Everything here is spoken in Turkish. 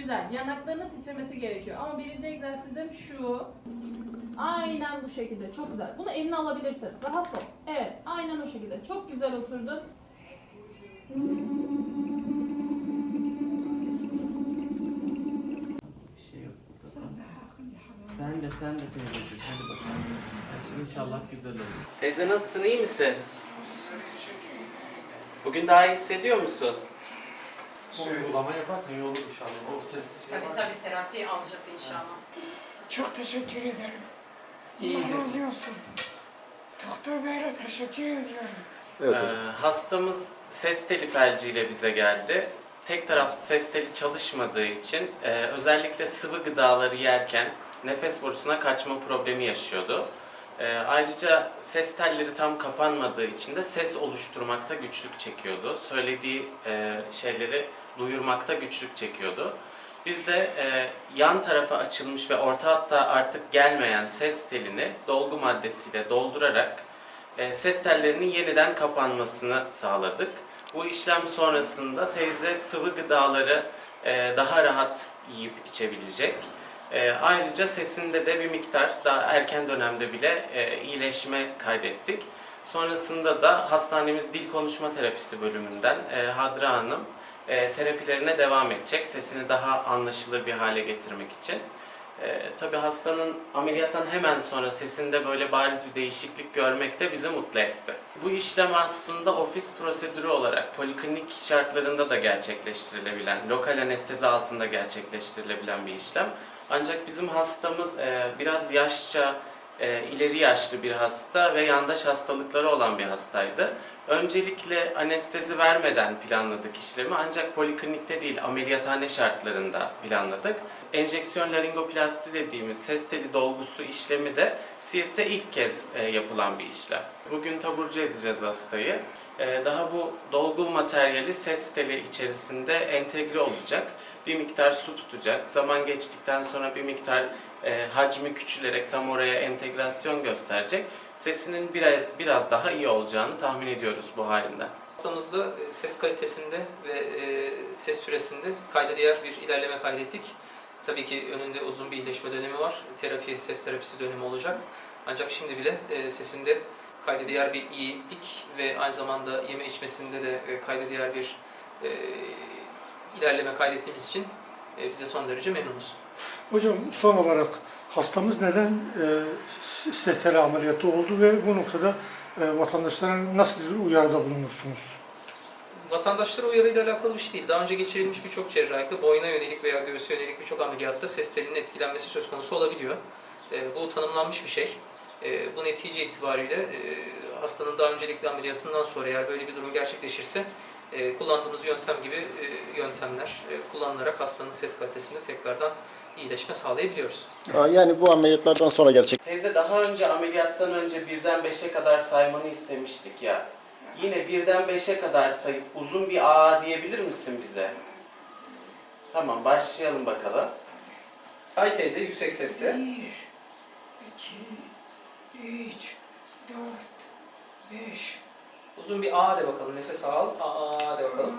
Güzel. Yanaklarının titremesi gerekiyor. Ama birinci egzersizim şu. Aynen bu şekilde. Çok güzel. Bunu eline alabilirsin. Rahat ol. Evet. Aynen o şekilde. Çok güzel oturdun. Bir şey yok. Sen de sen de teyzeciğim. Hadi bakalım. İnşallah güzel olur. Teyze nasılsın? iyi misin? Bugün daha iyi hissediyor musun? Uygulama yaparken iyi olur inşallah. O ses Tabii tabii terapi alacak inşallah. Çok teşekkür ederim. İyidir. Allah razı olsun. Doktor Bey'e teşekkür ediyorum. Ee, hastamız ses teli felciyle bize geldi. Tek taraflı ses teli çalışmadığı için e, özellikle sıvı gıdaları yerken nefes borusuna kaçma problemi yaşıyordu. E, ayrıca ses telleri tam kapanmadığı için de ses oluşturmakta güçlük çekiyordu. Söylediği e, şeyleri duyurmakta güçlük çekiyordu. Biz de e, yan tarafa açılmış ve orta hatta artık gelmeyen ses telini dolgu maddesiyle doldurarak e, ses tellerinin yeniden kapanmasını sağladık. Bu işlem sonrasında teyze sıvı gıdaları e, daha rahat yiyip içebilecek. E, ayrıca sesinde de bir miktar daha erken dönemde bile e, iyileşme kaydettik. Sonrasında da hastanemiz dil konuşma terapisti bölümünden e, Hadra Hanım e, terapilerine devam edecek. Sesini daha anlaşılır bir hale getirmek için. Ee, tabii hastanın ameliyattan hemen sonra sesinde böyle bariz bir değişiklik görmek de bizi mutlu etti. Bu işlem aslında ofis prosedürü olarak poliklinik şartlarında da gerçekleştirilebilen, lokal anestezi altında gerçekleştirilebilen bir işlem. Ancak bizim hastamız e, biraz yaşça, e, ileri yaşlı bir hasta ve yandaş hastalıkları olan bir hastaydı. Öncelikle anestezi vermeden planladık işlemi ancak poliklinikte değil ameliyathane şartlarında planladık. Enjeksiyon laringoplasti dediğimiz ses teli dolgusu işlemi de Siirt'te ilk kez e, yapılan bir işlem. Bugün taburcu edeceğiz hastayı. E, daha bu dolgu materyali ses teli içerisinde entegre olacak. Bir miktar su tutacak. Zaman geçtikten sonra bir miktar e, hacmi küçülerek tam oraya entegrasyon gösterecek. Sesinin biraz biraz daha iyi olacağını tahmin ediyoruz bu halinden. Hastamızda e, ses kalitesinde ve e, ses süresinde kayda değer bir ilerleme kaydettik. Tabii ki önünde uzun bir iyileşme dönemi var. Terapi, ses terapisi dönemi olacak. Ancak şimdi bile e, sesinde kayda değer bir iyilik ve aynı zamanda yeme içmesinde de e, kayda değer bir e, ilerleme kaydettiğimiz için e, bize son derece memnunuz. Hocam son olarak hastamız neden e, ses teli ameliyatı oldu ve bu noktada e, vatandaşlara nasıl bir uyarıda bulunursunuz? Vatandaşlara uyarıyla alakalı bir şey değil. Daha önce geçirilmiş birçok cerrahide boyuna yönelik veya göğüse yönelik birçok ameliyatta ses telinin etkilenmesi söz konusu olabiliyor. E, bu tanımlanmış bir şey. E, bu netice itibariyle e, hastanın daha öncelikli ameliyatından sonra eğer böyle bir durum gerçekleşirse e, kullandığımız yöntem gibi e, yöntemler e, kullanılarak hastanın ses kalitesinde tekrardan iyileşme sağlayabiliyoruz. Aa, Yani bu ameliyatlardan sonra gerçek. Teyze daha önce ameliyattan önce birden beşe kadar saymanı istemiştik ya. Yine birden beşe kadar sayıp uzun bir A diyebilir misin bize? Tamam başlayalım bakalım. Say teyze yüksek sesle. Bir, iki, üç, dört, beş, Uzun bir A de bakalım. Nefes al. A de bakalım.